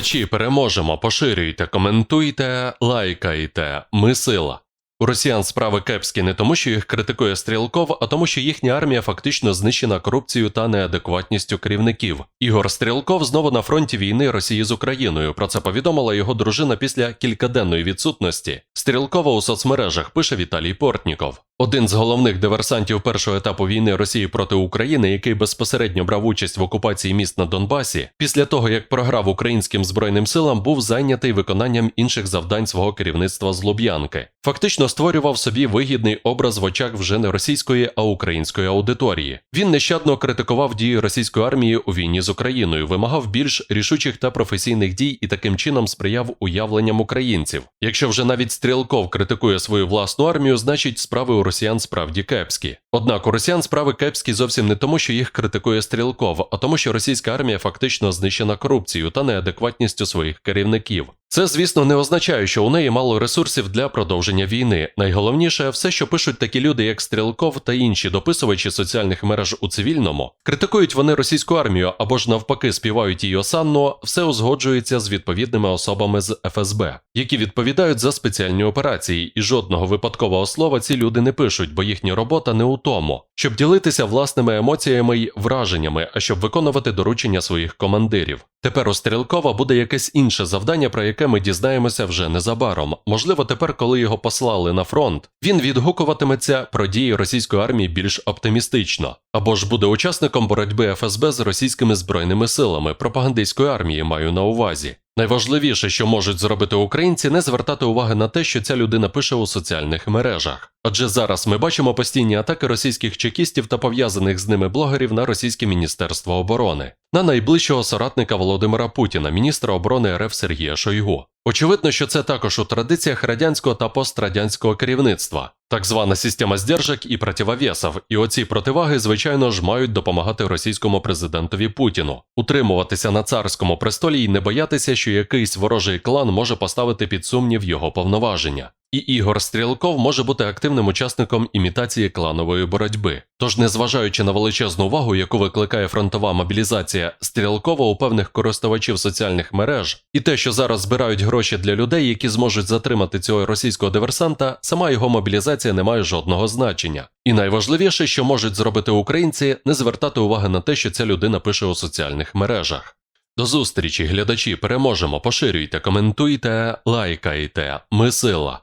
Глядачі, переможемо, поширюйте, коментуйте, лайкайте. Ми сила. У росіян справи кепські не тому, що їх критикує Стрілков, а тому, що їхня армія фактично знищена корупцією та неадекватністю керівників. Ігор Стрілков знову на фронті війни Росії з Україною. Про це повідомила його дружина після кількаденної відсутності. Стрілкова у соцмережах пише Віталій Портніков. Один з головних диверсантів першого етапу війни Росії проти України, який безпосередньо брав участь в окупації міст на Донбасі, після того як програв українським збройним силам, був зайнятий виконанням інших завдань свого керівництва з Луб'янки. Фактично створював собі вигідний образ в очах вже не російської, а української аудиторії. Він нещадно критикував дії російської армії у війні з Україною, вимагав більш рішучих та професійних дій і таким чином сприяв уявленням українців. Якщо вже навіть Стрілков критикує свою власну армію, значить справи у росіян справді кепські. Однак у росіян справи кепські зовсім не тому, що їх критикує Стрілков, а тому, що російська армія фактично знищена корупцією та неадекватністю своїх керівників. Це, звісно, не означає, що у неї мало ресурсів для продовження війни. Найголовніше, все, що пишуть такі люди, як Стрілков та інші дописувачі соціальних мереж у цивільному, критикують вони російську армію або ж навпаки співають її осанно, все узгоджується з відповідними особами з ФСБ, які відповідають за спеціальні операції, і жодного випадкового слова ці люди не пишуть, бо їхня робота не у тому, щоб ділитися власними емоціями й враженнями, а щоб виконувати доручення своїх командирів. Тепер у Стрілкова буде якесь інше завдання, про яке ми дізнаємося вже незабаром. Можливо, тепер, коли його послали на фронт, він відгукуватиметься про дії російської армії більш оптимістично, або ж буде учасником боротьби ФСБ з російськими збройними силами, пропагандистської армії маю на увазі. Найважливіше, що можуть зробити українці, не звертати уваги на те, що ця людина пише у соціальних мережах. Адже зараз ми бачимо постійні атаки російських чекістів та пов'язаних з ними блогерів на російське міністерство оборони, на найближчого соратника Володимира Путіна, міністра оборони РФ Сергія Шойгу. Очевидно, що це також у традиціях радянського та пострадянського керівництва, так звана система здержок і противовесів, і оці противаги, звичайно ж, мають допомагати російському президентові Путіну, утримуватися на царському престолі і не боятися, що якийсь ворожий клан може поставити під сумнів його повноваження. І Ігор Стрілков може бути активним учасником імітації кланової боротьби. Тож, незважаючи на величезну увагу, яку викликає фронтова мобілізація Стрілкова у певних користувачів соціальних мереж, і те, що зараз збирають гроші для людей, які зможуть затримати цього російського диверсанта, сама його мобілізація не має жодного значення. І найважливіше, що можуть зробити українці, не звертати уваги на те, що ця людина пише у соціальних мережах. До зустрічі, глядачі, переможемо, поширюйте, коментуйте, лайкайте. Ми сила.